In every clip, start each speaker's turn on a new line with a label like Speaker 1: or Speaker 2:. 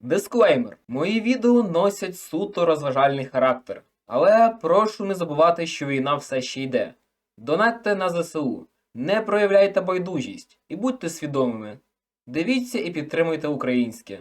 Speaker 1: Дисклеймер. Мої відео носять суто розважальний характер. Але прошу не забувати, що війна все ще йде. Донатьте на ЗСУ, не проявляйте байдужість і будьте свідомими. Дивіться і підтримуйте українське.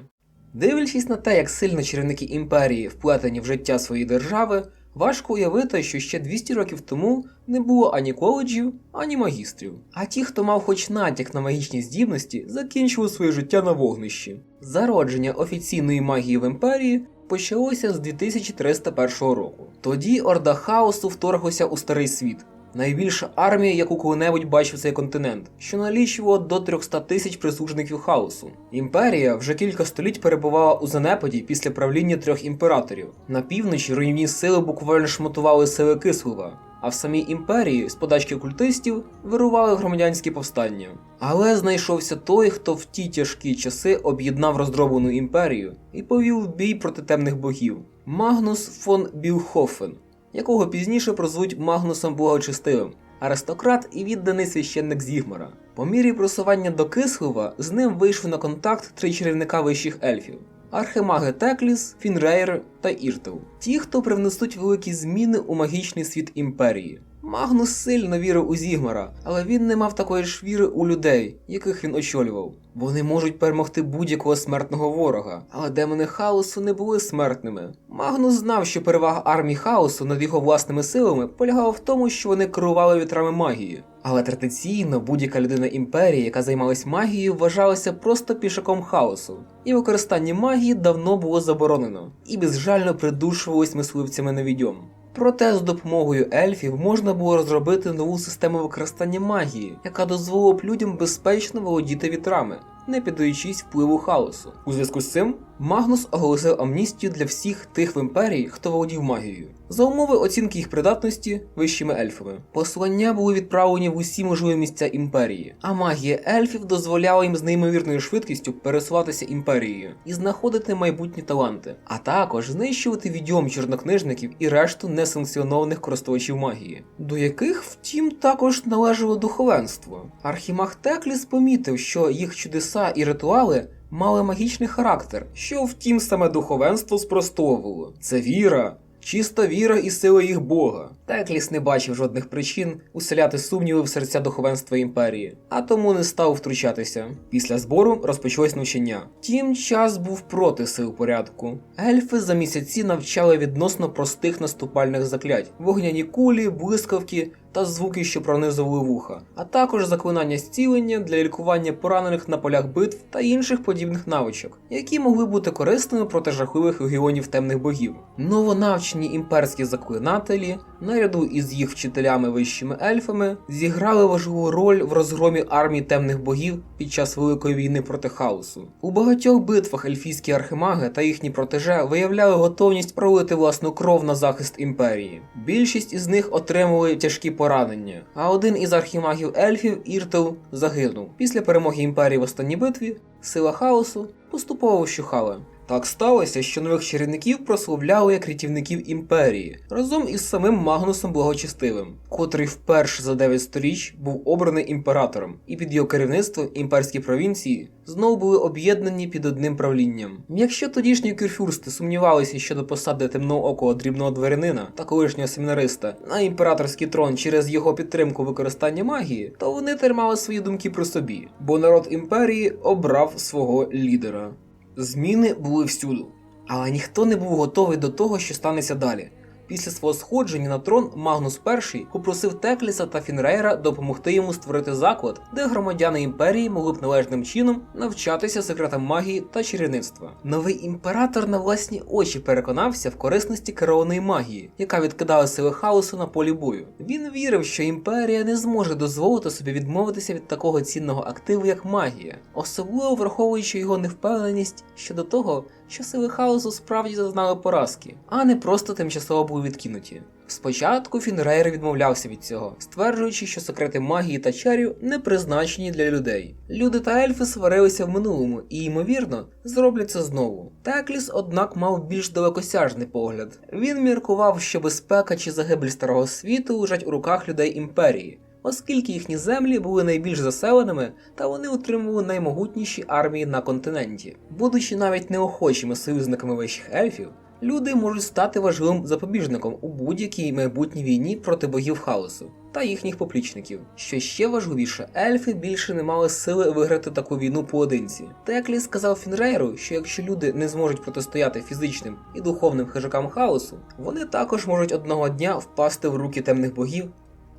Speaker 1: Дивлячись на те, як сильно чарівники імперії вплетені в життя своєї держави, важко уявити, що ще 200 років тому не було ані коледжів, ані магістрів. А ті, хто мав хоч натяк на магічні здібності, закінчили своє життя на вогнищі. Зародження офіційної магії в імперії почалося з 2301 року. Тоді Орда Хаосу вторглася у старий світ. Найбільша армія, яку коли-небудь бачив цей континент, що налічувало до 300 тисяч прислужників хаосу. Імперія вже кілька століть перебувала у занепаді після правління трьох імператорів. На півночі руйнівні сили буквально шматували сили Кислова, а в самій імперії з подачки культистів вирували громадянські повстання. Але знайшовся той, хто в ті тяжкі часи об'єднав роздроблену імперію і повів бій проти темних богів Магнус фон Білхофен якого пізніше прозвуть Магнусом Благочестивим, аристократ і відданий священник Зігмара. По мірі просування до Кислова з ним вийшли на контакт три чарівника вищих ельфів. Архимаги Текліс, Фінрейр та Іртел. Ті, хто привнесуть великі зміни у магічний світ імперії. Магнус сильно вірив у Зігмара, але він не мав такої ж віри у людей, яких він очолював. Вони можуть перемогти будь-якого смертного ворога, але демони хаосу не були смертними. Магнус знав, що перевага армії хаосу над його власними силами полягала в тому, що вони керували вітрами магії. Але традиційно будь-яка людина імперії, яка займалась магією, вважалася просто пішаком хаосу, і використання магії давно було заборонено і безжально придушувалось мисливцями на відьом. Проте з допомогою ельфів можна було розробити нову систему використання магії, яка дозволила б людям безпечно володіти вітрами, не піддаючись впливу хаосу. У зв'язку з цим Магнус оголосив амністію для всіх тих в імперії, хто володів магією, за умови оцінки їх придатності вищими ельфами. Послання були відправлені в усі можливі місця імперії, а магія ельфів дозволяла їм з неймовірною швидкістю пересуватися імперією і знаходити майбутні таланти, а також знищувати відьом чорнокнижників і решту несанкціонованих користувачів магії, до яких, втім, також належало духовенство. Архімаг Текліс помітив, що їх чудеса і ритуали мали магічний характер, що втім саме духовенство спростовувало. Це віра, чиста віра і сила їх Бога. Текліс не бачив жодних причин уселяти сумніви в серця духовенства імперії, а тому не став втручатися. Після збору розпочалось навчання. Тім час був проти сил порядку. Ельфи за місяці навчали відносно простих наступальних заклять: вогняні кулі, блискавки та звуки, що пронизували вуха, а також заклинання зцілення для лікування поранених на полях битв та інших подібних навичок, які могли бути корисними проти жахливих легіонів темних богів. Новонавчені імперські заклинателі, наряду із їх вчителями вищими ельфами, зіграли важливу роль в розгромі армії темних богів під час Великої війни проти хаосу. У багатьох битвах ельфійські архимаги та їхні протеже виявляли готовність пролити власну кров на захист імперії. Більшість із них отримали тяжкі поранення, а один із архімагів ельфів Іртел загинув. Після перемоги імперії в останній битві сила хаосу поступово вщухала. Так сталося, що нових чарівників прославляли як рятівників імперії разом із самим Магнусом Благочестивим, котрий вперше за 9 сторіч був обраний імператором, і під його керівництвом імперські провінції знову були об'єднані під одним правлінням. Якщо тодішні кюрфюрсти сумнівалися щодо посади темноокого дрібного дворянина та колишнього семінариста на імператорський трон через його підтримку використання магії, то вони тримали свої думки про собі, бо народ імперії обрав свого лідера. Зміни були всюду, але ніхто не був готовий до того, що станеться далі. Після свого сходження на трон Магнус І попросив Текліса та Фінрейра допомогти йому створити заклад, де громадяни імперії могли б належним чином навчатися секретам магії та чарівництва. Новий імператор на власні очі переконався в корисності керованої магії, яка відкидала сили хаосу на полі бою. Він вірив, що імперія не зможе дозволити собі відмовитися від такого цінного активу, як магія, особливо враховуючи його невпевненість щодо того, що сили хаосу справді зазнали поразки, а не просто тимчасово були відкинуті. Спочатку Фінрейр відмовлявся від цього, стверджуючи, що секрети магії та чарів не призначені для людей. Люди та ельфи сварилися в минулому і, ймовірно, зроблять це знову. Текліс, однак, мав більш далекосяжний погляд. Він міркував, що безпека чи загибель старого світу лежать у руках людей імперії. Оскільки їхні землі були найбільш заселеними та вони утримували наймогутніші армії на континенті. Будучи навіть неохочими союзниками вищих ельфів, люди можуть стати важливим запобіжником у будь-якій майбутній війні проти богів хаосу та їхніх поплічників. Що ще важливіше, ельфи більше не мали сили виграти таку війну поодинці. Теклі сказав Фінрейру, що якщо люди не зможуть протистояти фізичним і духовним хижакам хаосу, вони також можуть одного дня впасти в руки темних богів.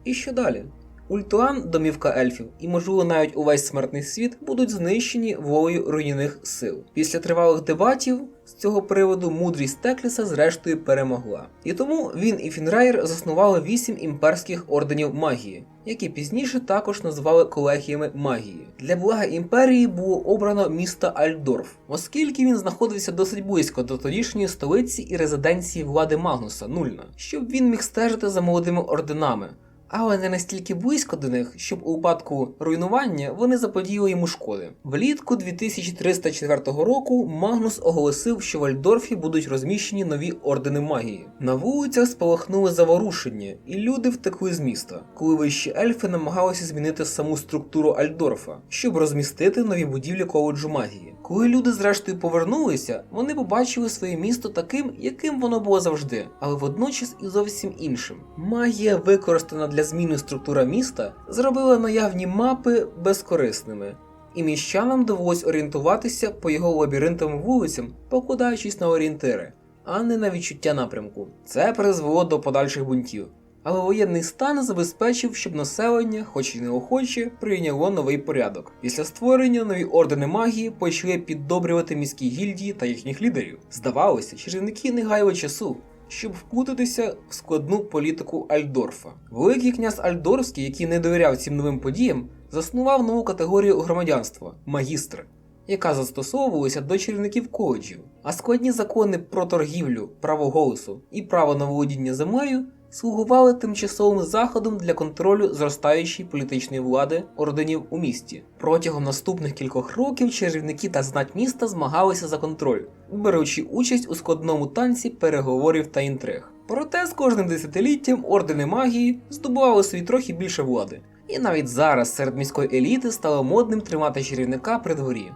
Speaker 1: І що далі? Ультуан, домівка ельфів, і можливо навіть увесь смертний світ будуть знищені волею руйнівних сил. Після тривалих дебатів з цього приводу мудрість Текліса зрештою перемогла. І тому він і Фінрайр заснували вісім імперських орденів магії, які пізніше також назвали колегіями магії. Для блага імперії було обрано місто Альдорф, оскільки він знаходився досить близько до тодішньої столиці і резиденції влади Магнуса Нульна, щоб він міг стежити за молодими орденами але не настільки близько до них, щоб у випадку руйнування вони заподіяли йому шкоди. Влітку 2304 року Магнус оголосив, що в Альдорфі будуть розміщені нові ордени магії. На вулицях спалахнули заворушення, і люди втекли з міста, коли вищі ельфи намагалися змінити саму структуру Альдорфа, щоб розмістити нові будівлі коледжу магії. Коли люди зрештою повернулися, вони побачили своє місто таким, яким воно було завжди, але водночас і зовсім іншим. Магія, використана для зміни структури міста, зробила наявні мапи безкорисними. І міщанам довелось орієнтуватися по його лабіринтовим вулицям, покладаючись на орієнтири, а не на відчуття напрямку. Це призвело до подальших бунтів. Але воєнний стан забезпечив, щоб населення, хоч і неохоче, прийняло новий порядок. Після створення нові ордени магії почали піддобрювати міські гільдії та їхніх лідерів. Здавалося, чарівники не гаяли часу. Щоб вплутатися в складну політику Альдорфа. Великий князь Альдорфський, який не довіряв цим новим подіям, заснував нову категорію громадянства магістр, яка застосовувалася до чарівників коледжів. А складні закони про торгівлю, право голосу і право на володіння землею слугували тимчасовим заходом для контролю зростаючої політичної влади орденів у місті. Протягом наступних кількох років чарівники та знать міста змагалися за контроль, беручи участь у складному танці переговорів та інтриг. Проте з кожним десятиліттям ордени магії здобували собі трохи більше влади. І навіть зараз серед міської еліти стало модним тримати чарівника при дворі.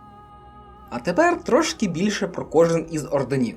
Speaker 1: А тепер трошки більше про кожен із орденів.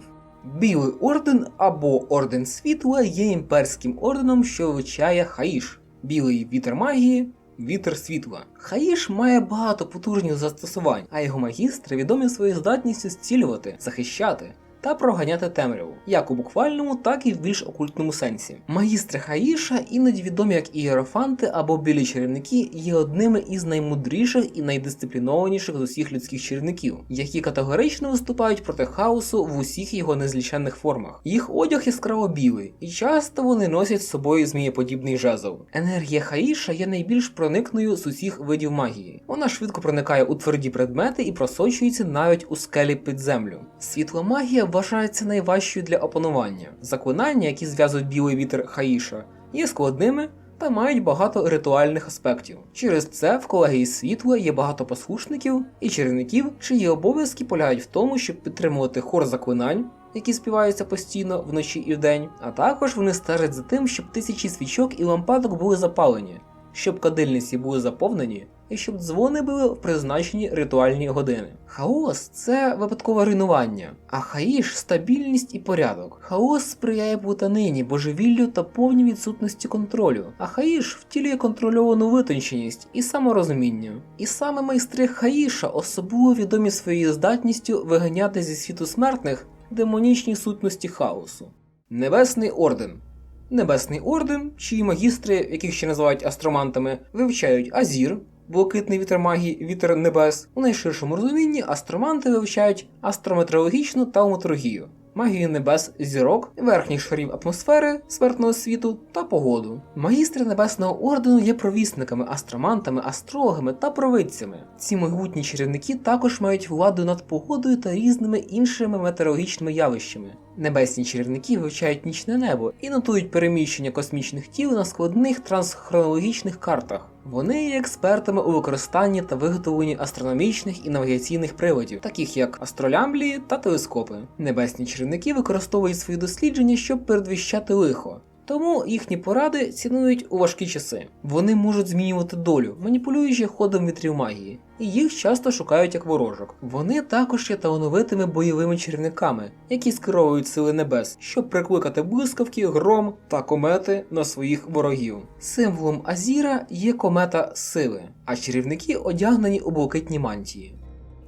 Speaker 1: Білий орден або Орден Світла є імперським орденом, що вивчає Хаїш, білий вітер магії, вітер світла. Хаїш має багато потужних застосувань, а його магістри відомі своєю здатністю зцілювати, захищати. Та проганяти темряву, як у буквальному, так і в більш окультному сенсі. Магістри Хаїша, іноді відомі як ієрофанти або білі чарівники, є одними із наймудріших і найдисциплінованіших з усіх людських чарівників, які категорично виступають проти хаосу в усіх його незліченних формах. Їх одяг яскраво білий, і часто вони носять з собою змієподібний жезл. Енергія Хаїша є найбільш проникною з усіх видів магії. Вона швидко проникає у тверді предмети і просочується навіть у скелі під землю. Світла магія вважається найважчою для опанування. Заклинання, які зв'язують білий вітер Хаїша, є складними та мають багато ритуальних аспектів. Через це в колегії світла є багато послушників і чарівників, чиї обов'язки полягають в тому, щоб підтримувати хор заклинань. Які співаються постійно вночі і вдень, а також вони стежать за тим, щоб тисячі свічок і лампадок були запалені, щоб кадильниці були заповнені, і щоб дзвони були в призначені ритуальні години. Хаос це випадкове руйнування, а хаїш стабільність і порядок. Хаос сприяє плутанині, божевіллю та повній відсутності контролю, а хаїш втілює контрольовану витонченість і саморозуміння. І саме майстри хаїша особливо відомі своєю здатністю виганяти зі світу смертних демонічні сутності хаосу. Небесний орден. Небесний орден, чиї магістри, яких ще називають астромантами, вивчають Азір, блакитний вітер магії, вітер небес. У найширшому розумінні астроманти вивчають астрометеорологічну та метеорологію, магію небес, зірок, верхніх шарів атмосфери смертного світу та погоду. Магістри небесного ордену є провісниками, астромантами, астрологами та провидцями. Ці могутні чарівники також мають владу над погодою та різними іншими метеорологічними явищами. Небесні чарівники вивчають нічне небо і нотують переміщення космічних тіл на складних трансхронологічних картах. Вони є експертами у використанні та виготовленні астрономічних і навігаційних приладів, таких як астролямблії та телескопи. Небесні чарівники використовують свої дослідження, щоб передвіщати лихо. Тому їхні поради цінують у важкі часи. Вони можуть змінювати долю, маніпулюючи ходом вітрів магії, і їх часто шукають як ворожок. Вони також є талановитими бойовими чарівниками, які скеровують сили небес, щоб прикликати блискавки, гром та комети на своїх ворогів. Символом Азіра є комета сили, а чарівники одягнені у блакитні мантії.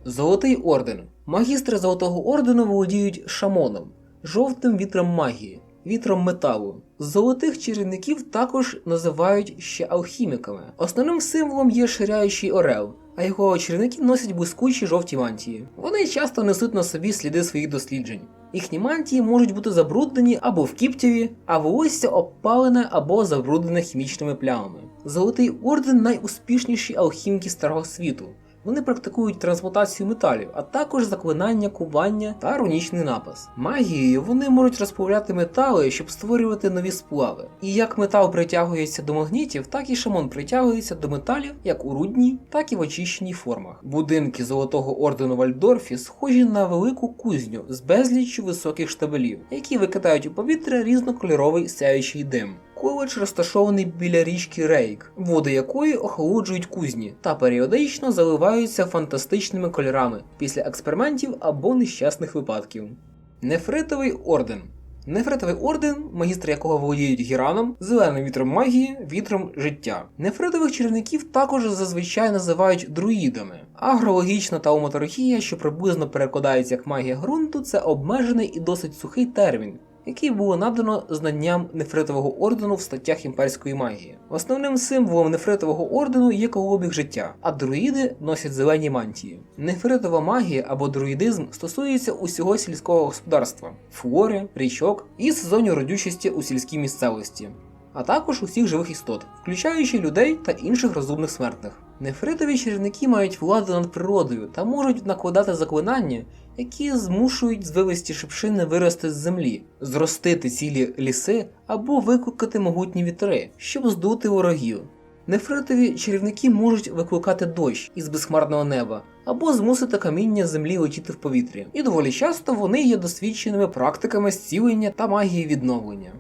Speaker 1: Золотий орден. Магістри Золотого ордену володіють шамоном, жовтим вітром магії, вітром металу. Золотих чарівників також називають ще алхіміками. Основним символом є ширяючий орел, а його чарівники носять блискучі жовті мантії. Вони часто несуть на собі сліди своїх досліджень. Їхні мантії можуть бути забруднені або в кіптєві, а волосся обпалене або забруднене хімічними плямами. Золотий орден найуспішніші алхіміки старого світу. Вони практикують трансмутацію металів, а також заклинання, кування та рунічний напис. Магією вони можуть розплавляти метали, щоб створювати нові сплави. І як метал притягується до магнітів, так і шамон притягується до металів як у рудній, так і в очищеній формах. Будинки Золотого ордену в Альдорфі схожі на велику кузню з безліччю високих штабелів, які викидають у повітря різнокольоровий сяючий дим. Коледж розташований біля річки Рейк, води якої охолоджують кузні та періодично заливаються фантастичними кольорами після експериментів або нещасних випадків. Нефритовий орден. Нефритовий орден, магістри якого володіють гіраном, зеленим вітром магії, вітром життя. Нефритових чарівників також зазвичай називають друїдами. Агрологічна тауматоргія, що приблизно перекладається як магія ґрунту, це обмежений і досить сухий термін, який було надано знанням нефритового ордену в статтях імперської магії. Основним символом нефритового ордену є колобіг життя, а друїди носять зелені мантії. Нефритова магія або друїдизм стосується усього сільського господарства, флори, річок і сезонів родючості у сільській місцевості. А також усіх живих істот, включаючи людей та інших розумних смертних. Нефритові чарівники мають владу над природою та можуть накладати заклинання, які змушують звивисті шипшини вирости з землі, зростити цілі ліси або викликати могутні вітри, щоб здути ворогів. Нефритові чарівники можуть викликати дощ із безхмарного неба або змусити каміння землі летіти в повітрі. І доволі часто вони є досвідченими практиками зцілення та магії відновлення.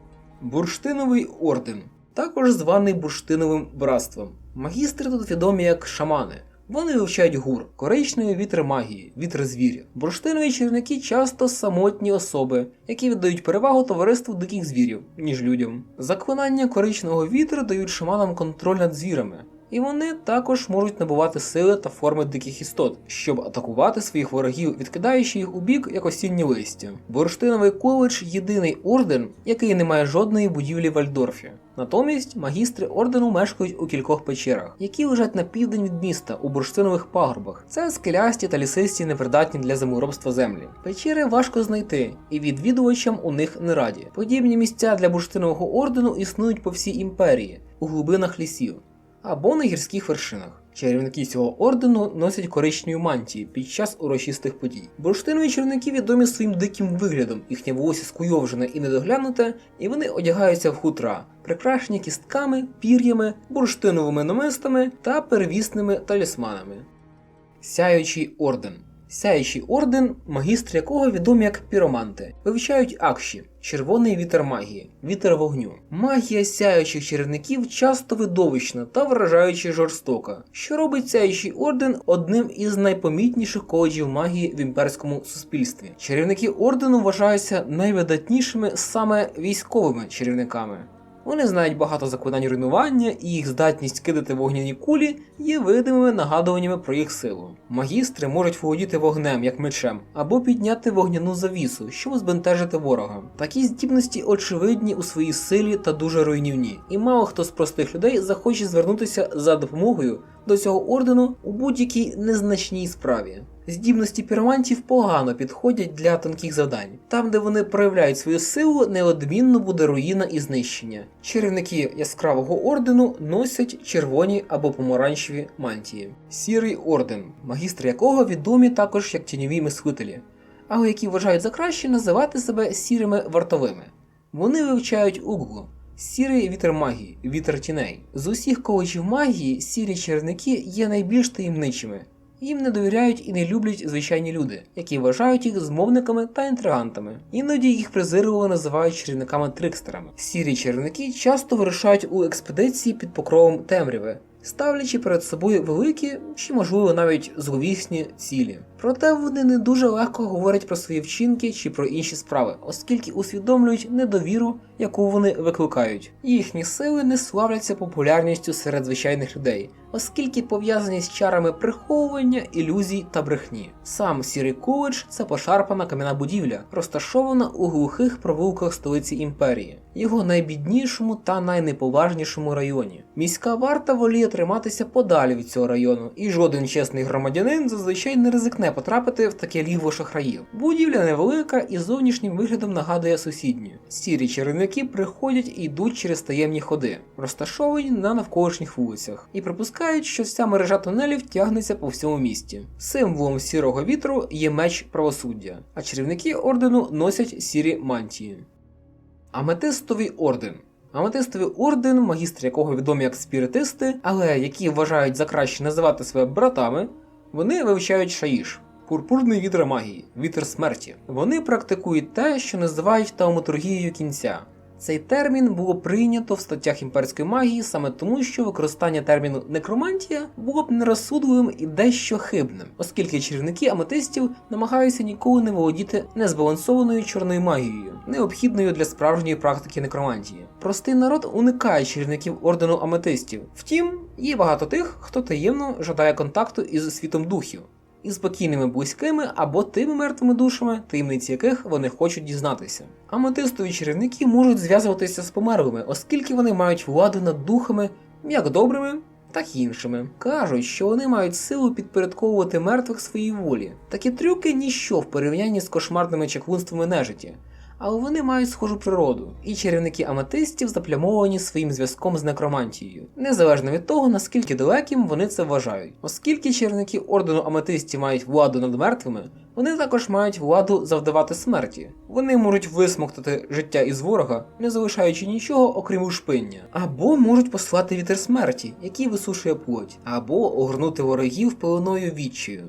Speaker 1: Бурштиновий орден, також званий бурштиновим братством. Магістри тут відомі як шамани. Вони вивчають гур, коричневий вітер магії, вітер звірів. Бурштинові черники часто самотні особи, які віддають перевагу товариству диких звірів, ніж людям. Заклинання коричного вітру дають шаманам контроль над звірами, і вони також можуть набувати сили та форми диких істот, щоб атакувати своїх ворогів, відкидаючи їх у бік як осінні листя. Бурштиновий коледж єдиний орден, який не має жодної будівлі в Альдорфі. Натомість магістри ордену мешкають у кількох печерах, які лежать на південь від міста у бурштинових пагорбах. Це скелясті та лісисті непридатні для землеробства землі. Печери важко знайти, і відвідувачам у них не раді. Подібні місця для бурштинового ордену існують по всій імперії, у глибинах лісів або на гірських вершинах. Чарівники цього ордену носять коричневі мантії під час урочистих подій. Бурштинові чарівники відомі своїм диким виглядом, їхнє волосся скуйовжене і недоглянуте, і вони одягаються в хутра, прикрашені кістками, пір'ями, бурштиновими намистами та перевісними талісманами. Сяючий орден. Сяючий орден, магістри якого відомі як піроманти, вивчають акші, червоний вітер магії, вітер вогню. Магія сяючих чарівників часто видовищна та вражаючи жорстока, що робить сяючий орден одним із найпомітніших коледжів магії в імперському суспільстві. Чарівники ордену вважаються найвидатнішими саме військовими чарівниками. Вони знають багато заклинань руйнування, і їх здатність кидати вогняні кулі є видимими нагадуваннями про їх силу. Магістри можуть володіти вогнем як мечем, або підняти вогняну завісу, щоб збентежити ворога. Такі здібності очевидні у своїй силі та дуже руйнівні, і мало хто з простих людей захоче звернутися за допомогою до цього ордену у будь-якій незначній справі. Здібності піромантів погано підходять для тонких завдань. Там, де вони проявляють свою силу, неодмінно буде руїна і знищення. Чарівники яскравого ордену носять червоні або помаранчеві мантії. Сірий орден, магістри якого відомі також як тіньові мислителі, але які вважають за краще називати себе сірими вартовими. Вони вивчають углу. Сірий вітер магії, вітер тіней. З усіх коледжів магії сірі чарівники є найбільш таємничими. Їм не довіряють і не люблять звичайні люди, які вважають їх змовниками та інтригантами. Іноді їх презирливо називають чарівниками-трикстерами. Сірі чарівники часто вирушають у експедиції під покровом темряви, ставлячи перед собою великі чи, можливо, навіть зловісні цілі. Проте вони не дуже легко говорять про свої вчинки чи про інші справи, оскільки усвідомлюють недовіру, яку вони викликають. Їхні сили не славляться популярністю серед звичайних людей, оскільки пов'язані з чарами приховування, ілюзій та брехні. Сам Сірий коледж це пошарпана кам'яна будівля, розташована у глухих провулках столиці імперії, його найбіднішому та найнеповажнішому районі. Міська варта воліє триматися подалі від цього району, і жоден чесний громадянин зазвичай не ризикне потрапити в таке лігво шахраїв. Будівля невелика і зовнішнім виглядом нагадує сусідню. Сірі чарівники приходять і йдуть через таємні ходи, розташовані на навколишніх вулицях, і припускають, що вся мережа тунелів тягнеться по всьому місті. Символом сірого вітру є меч правосуддя, а чарівники ордену носять сірі мантії. Аметистовий орден. Аметистовий орден, магістри якого відомі як спіритисти, але які вважають за краще називати себе братами, вони вивчають шаїш. Пурпурний вітер магії, вітер смерті. Вони практикують те, що називають тауматургією кінця. Цей термін було прийнято в статтях імперської магії саме тому, що використання терміну некромантія було б нерозсудливим і дещо хибним, оскільки чарівники аметистів намагаються ніколи не володіти незбалансованою чорною магією, необхідною для справжньої практики некромантії. Простий народ уникає чарівників ордену аметистів. Втім, є багато тих, хто таємно жадає контакту із світом духів. І спокійними близькими або тими мертвими душами, таємниці яких вони хочуть дізнатися. Аметистові чарівники можуть зв'язуватися з померлими, оскільки вони мають владу над духами як добрими, так і іншими. Кажуть, що вони мають силу підпорядковувати мертвих своїй волі. Такі трюки ніщо в порівнянні з кошмарними чаклунствами нежиті. Але вони мають схожу природу, і чарівники аметистів заплямовані своїм зв'язком з некромантією, незалежно від того, наскільки далеким вони це вважають. Оскільки чарівники ордену аметистів мають владу над мертвими, вони також мають владу завдавати смерті. Вони можуть висмоктати життя із ворога, не залишаючи нічого, окрім ушпиння, або можуть послати вітер смерті, який висушує плоть, або огорнути ворогів пеленою відчаю.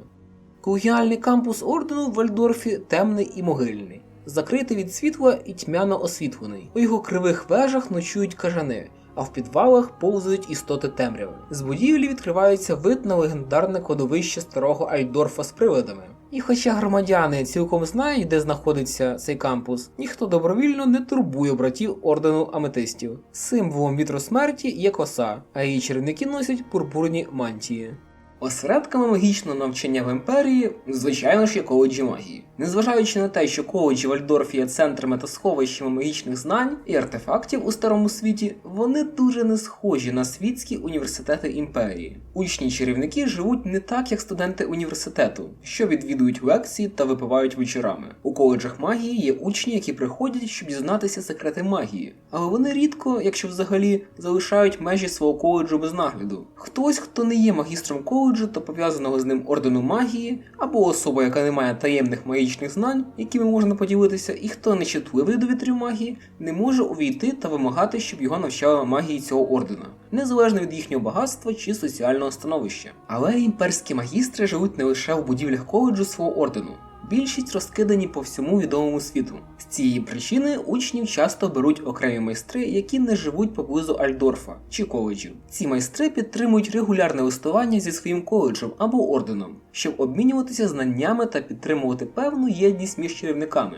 Speaker 1: Колегіальний кампус ордену в Вальдорфі темний і могильний закритий від світла і тьмяно освітлений. У його кривих вежах ночують кажани, а в підвалах повзають істоти темряви. З будівлі відкривається вид на легендарне кладовище старого Альдорфа з привидами. І хоча громадяни цілком знають, де знаходиться цей кампус, ніхто добровільно не турбує братів ордену аметистів. Символом вітру смерті є коса, а її чарівники носять пурпурні мантії. Осередками магічного навчання в імперії, звичайно ж, є коледжі магії. Незважаючи на те, що коледжі в Альдорфі є центрами та сховищами магічних знань і артефактів у старому світі, вони дуже не схожі на світські університети імперії. Учні чарівники живуть не так, як студенти університету, що відвідують лекції та випивають вечорами. У коледжах магії є учні, які приходять, щоб дізнатися секрети магії, але вони рідко, якщо взагалі, залишають межі свого коледжу без нагляду. Хтось, хто не є магістром коледжу та пов'язаного з ним ордену магії, або особа, яка не має таємних магічних знань, якими можна поділитися, і хто не чутливий до вітрів магії, не може увійти та вимагати, щоб його навчали магії цього ордена, незалежно від їхнього багатства чи соціального становища. Але імперські магістри живуть не лише в будівлях коледжу свого ордену. Більшість розкидані по всьому відомому світу. З цієї причини учнів часто беруть окремі майстри, які не живуть поблизу Альдорфа чи коледжів. Ці майстри підтримують регулярне листування зі своїм коледжем або орденом, щоб обмінюватися знаннями та підтримувати певну єдність між чарівниками.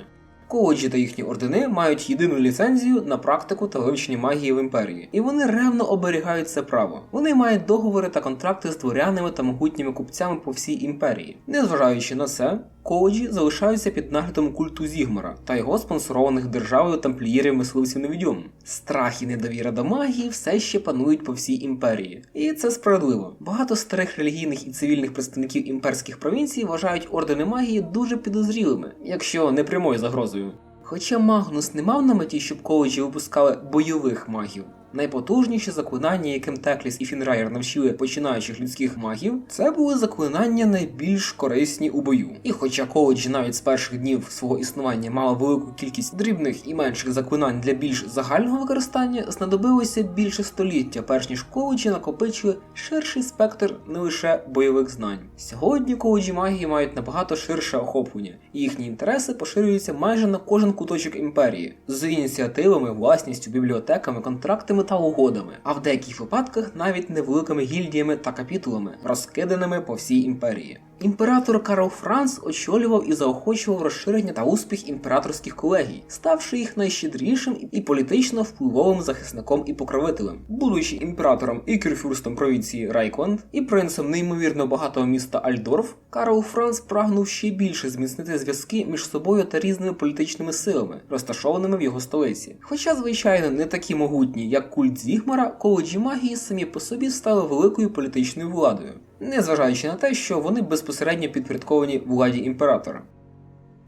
Speaker 1: Коледжі та їхні ордени мають єдину ліцензію на практику та вивчення магії в імперії, і вони ревно оберігають це право. Вони мають договори та контракти з дворянами та могутніми купцями по всій імперії. Незважаючи на це, коледжі залишаються під наглядом культу Зігмара та його спонсорованих державою тамплієрів мисливців невідьом. Страх і недовіра до магії все ще панують по всій імперії, і це справедливо. Багато старих релігійних і цивільних представників імперських провінцій вважають ордени магії дуже підозрілими, якщо не прямою загрозою. Хоча Магнус не мав на меті, щоб коледжі випускали бойових магів, Найпотужніші заклинання, яким Текліс і Фінрайер навчили починаючих людських магів, це були заклинання найбільш корисні у бою. І хоча коледжі навіть з перших днів свого існування мали велику кількість дрібних і менших заклинань для більш загального використання, знадобилося більше століття, перш ніж коледжі накопичили ширший спектр не лише бойових знань. Сьогодні коледжі магії мають набагато ширше охоплення, і їхні інтереси поширюються майже на кожен куточок імперії з ініціативами, власністю, бібліотеками, контрактами та угодами, а в деяких випадках навіть невеликими гільдіями та капітулами, розкиданими по всій імперії. Імператор Карл Франц очолював і заохочував розширення та успіх імператорських колегій, ставши їх найщедрішим і політично впливовим захисником і покровителем, будучи імператором і кюрфюрстом провінції Райкланд і принцем неймовірно багатого міста Альдорф, Карл Франц прагнув ще більше зміцнити зв'язки між собою та різними політичними силами, розташованими в його столиці. Хоча, звичайно, не такі могутні, як культ Зігмара, коледжі магії самі по собі стали великою політичною владою незважаючи на те, що вони безпосередньо підпорядковані владі імператора.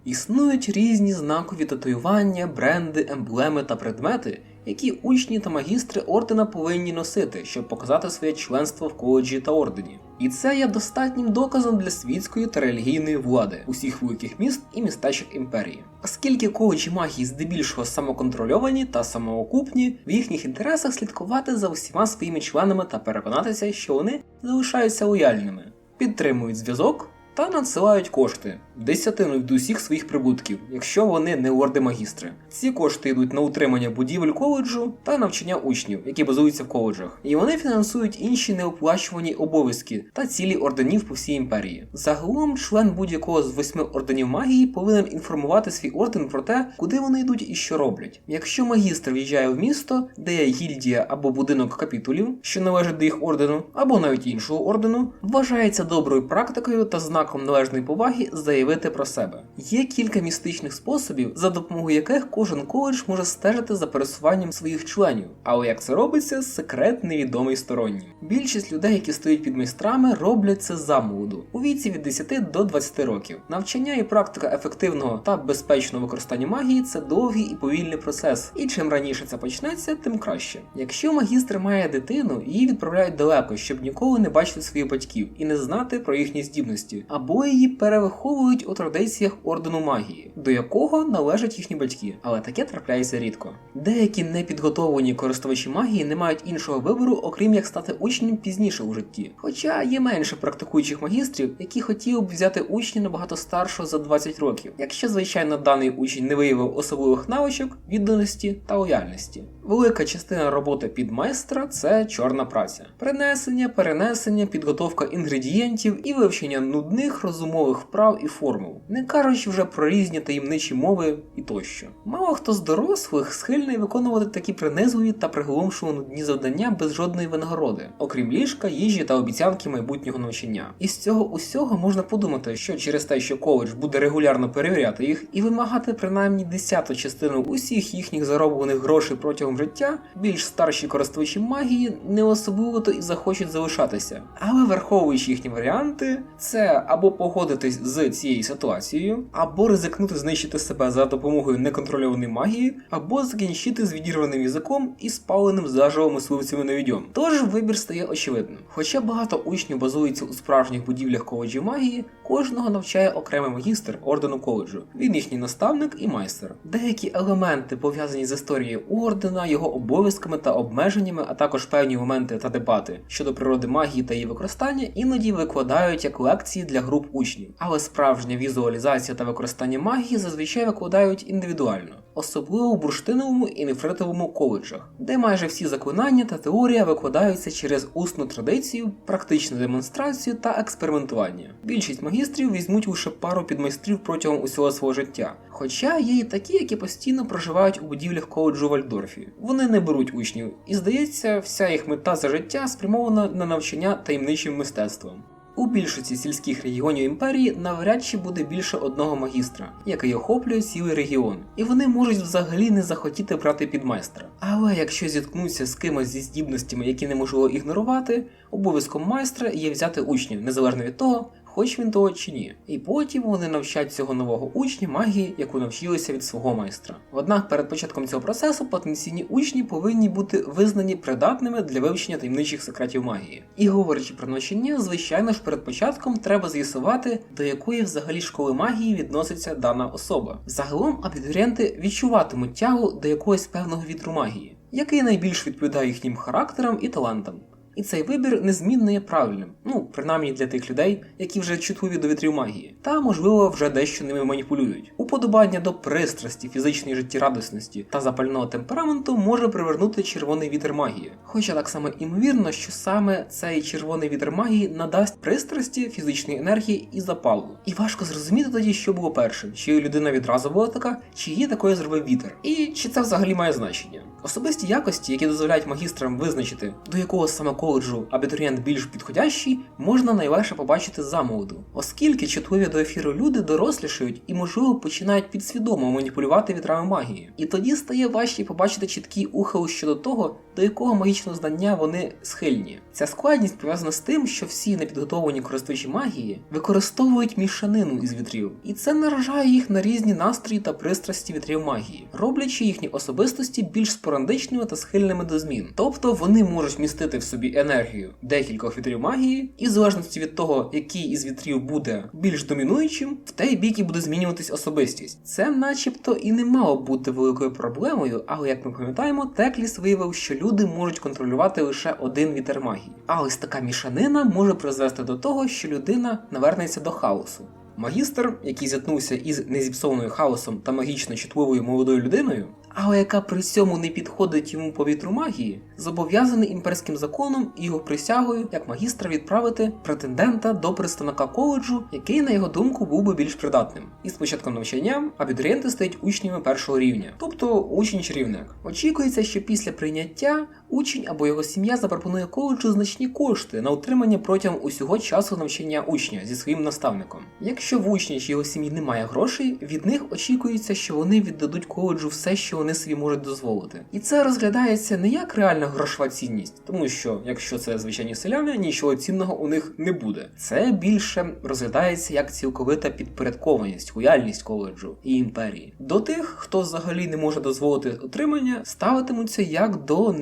Speaker 1: Існують різні знакові татуювання, бренди, емблеми та предмети, які учні та магістри ордена повинні носити, щоб показати своє членство в коледжі та ордені. І це є достатнім доказом для світської та релігійної влади усіх великих міст і містечок імперії. Оскільки коледжі магії здебільшого самоконтрольовані та самоокупні, в їхніх інтересах слідкувати за усіма своїми членами та переконатися, що вони залишаються лояльними, підтримують зв'язок та надсилають кошти десятину від усіх своїх прибутків, якщо вони не лорди-магістри. Ці кошти йдуть на утримання будівель коледжу та навчання учнів, які базуються в коледжах, і вони фінансують інші неоплачувані обов'язки та цілі орденів по всій імперії. Загалом, член будь-якого з восьми орденів магії повинен інформувати свій орден про те, куди вони йдуть і що роблять. Якщо магістр в'їжджає в місто, де є гільдія або будинок капітулів, що належить до їх ордену, або навіть іншого ордену, вважається доброю практикою та знаком належної поваги заявити про себе. Є кілька містичних способів, за допомогою яких кожен коледж може стежити за пересуванням своїх членів, але як це робиться, секрет невідомий стороннім. Більшість людей, які стоять під майстрами, роблять це замолоду у віці від 10 до 20 років. Навчання і практика ефективного та безпечного використання магії це довгий і повільний процес, і чим раніше це почнеться, тим краще. Якщо магістр має дитину, її відправляють далеко, щоб ніколи не бачити своїх батьків і не знати про їхні здібності, або її перевиховують у традиціях ордену магії, до якого належать їхні батьки, але таке трапляється рідко. Деякі непідготовлені користувачі магії не мають іншого вибору, окрім як стати учнем пізніше у житті. Хоча є менше практикуючих магістрів, які хотіли б взяти учня набагато старшого за 20 років, якщо звичайно даний учень не виявив особливих навичок, відданості та лояльності. Велика частина роботи підмайстра це чорна праця, принесення, перенесення, підготовка інгредієнтів і вивчення нудних розумових вправ і формул, не кажучи вже про різні таємничі мови і тощо. Мало хто з дорослих схильний виконувати такі принизливі та приголомшувані нудні завдання без жодної винагороди, окрім ліжка, їжі та обіцянки майбутнього навчання. І з цього усього можна подумати, що через те, що коледж буде регулярно перевіряти їх і вимагати принаймні десяту частину усіх їхніх зароблених грошей протягом життя, більш старші користувачі магії не особливо то і захочуть залишатися. Але враховуючи їхні варіанти, це або погодитись з цією ситуацією, або ризикнути знищити себе за допомогою неконтрольованої магії, або закінчити з відірваним язиком і спаленим заживо мисливцями на відьом. Тож вибір стає очевидним. Хоча багато учнів базуються у справжніх будівлях коледжів магії, кожного навчає окремий магістр ордену коледжу. Він їхній наставник і майстер. Деякі елементи пов'язані з історією ордена, його обов'язками та обмеженнями, а також певні моменти та дебати щодо природи магії та її використання, іноді викладають як лекції для груп учнів. Але справжня візуалізація та використання магії зазвичай викладають індивідуально, особливо у бурштиновому і нефритовому коледжах, де майже всі заклинання та теорія викладаються через усну традицію, практичну демонстрацію та експериментування. Більшість магістрів візьмуть лише пару підмайстрів протягом усього свого життя. Хоча є і такі, які постійно проживають у будівлях коледжу в Альдорфі. Вони не беруть учнів, і здається, вся їх мета за життя спрямована на навчання таємничим мистецтвом. У більшості сільських регіонів імперії навряд чи буде більше одного магістра, який охоплює цілий регіон, і вони можуть взагалі не захотіти брати підмайстра. Але якщо зіткнуться з кимось зі здібностями, які неможливо ігнорувати, обов'язком майстра є взяти учнів, незалежно від того, хоч він того чи ні. І потім вони навчать цього нового учня магії, яку навчилися від свого майстра. Однак перед початком цього процесу потенційні учні повинні бути визнані придатними для вивчення таємничих секретів магії. І говорячи про навчання, звичайно ж перед початком треба з'ясувати, до якої взагалі школи магії відноситься дана особа. Загалом абітурієнти відчуватимуть тягу до якогось певного вітру магії, який найбільш відповідає їхнім характерам і талантам. І цей вибір незмінно є правильним, ну принаймні для тих людей, які вже чутливі до вітрів магії, та можливо вже дещо ними маніпулюють. Уподобання до пристрасті, фізичної життєрадісності та запального темпераменту може привернути червоний вітер магії. Хоча так само імовірно, що саме цей червоний вітер магії надасть пристрасті, фізичної енергії і запалу. І важко зрозуміти тоді, що було першим, чи людина відразу була така, чи її такою зробив вітер, і чи це взагалі має значення. Особисті якості, які дозволяють магістрам визначити, до якого саме коледжу абітурієнт більш підходящий, можна найлегше побачити за молоду, оскільки чутливі до ефіру люди дорослішають і, можливо, починають підсвідомо маніпулювати вітрами магії. І тоді стає важче побачити чіткий ухил щодо того, до якого магічного знання вони схильні. Ця складність пов'язана з тим, що всі непідготовлені користувачі магії використовують мішанину із вітрів, і це наражає їх на різні настрої та пристрасті вітрів магії, роблячи їхні особистості більш спорадичними та схильними до змін. Тобто вони можуть містити в собі енергію декількох вітрів магії, і в залежності від того, який із вітрів буде більш домінуючим, в той бік і буде змінюватись особистість. Це, начебто, і не мало бути великою проблемою, але як ми пам'ятаємо, Текліс виявив, що люди можуть контролювати лише один вітер магії. А ось така мішанина може призвести до того, що людина навернеться до хаосу. Магістр, який зіткнувся із незіпсованою хаосом та магічно чутливою молодою людиною, але яка при цьому не підходить йому по вітру магії, зобов'язаний імперським законом і його присягою як магістра відправити претендента до представника коледжу, який, на його думку, був би більш придатним. І з початком навчання абітурієнти стають учнями першого рівня, тобто учень-чарівник. Очікується, що після прийняття учень або його сім'я запропонує коледжу значні кошти на утримання протягом усього часу навчання учня зі своїм наставником. Якщо в учня чи його сім'ї немає грошей, від них очікується, що вони віддадуть коледжу все, що вони собі можуть дозволити. І це розглядається не як реальна грошова цінність, тому що якщо це звичайні селяни, нічого цінного у них не буде. Це більше розглядається як цілковита підпорядкованість, лояльність коледжу і імперії. До тих, хто взагалі не може дозволити отримання, ставитимуться як до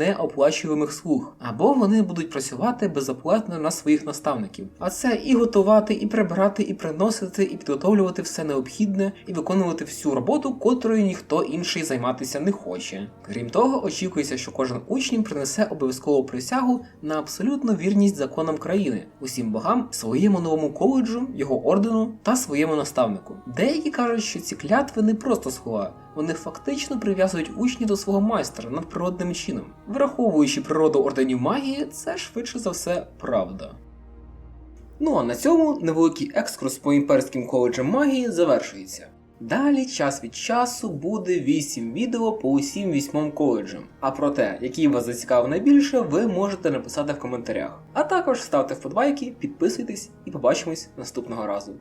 Speaker 1: неоплачуємих слуг, або вони будуть працювати безоплатно на своїх наставників. А це і готувати, і прибирати, і приносити, і підготовлювати все необхідне, і виконувати всю роботу, котрою ніхто інший займатися не хоче. Крім того, очікується, що кожен учень принесе обов'язкову присягу на абсолютну вірність законам країни, усім богам, своєму новому коледжу, його ордену та своєму наставнику. Деякі кажуть, що ці клятви не просто слова, вони фактично прив'язують учні до свого майстра надприродним чином. Враховуючи природу орденів магії, це швидше за все правда. Ну а на цьому невеликий екскурс по імперським коледжам магії завершується. Далі час від часу буде 8 відео по усім 8 коледжам. А про те, який вас зацікавив найбільше, ви можете написати в коментарях. А також ставте вподобайки, підписуйтесь і побачимось наступного разу.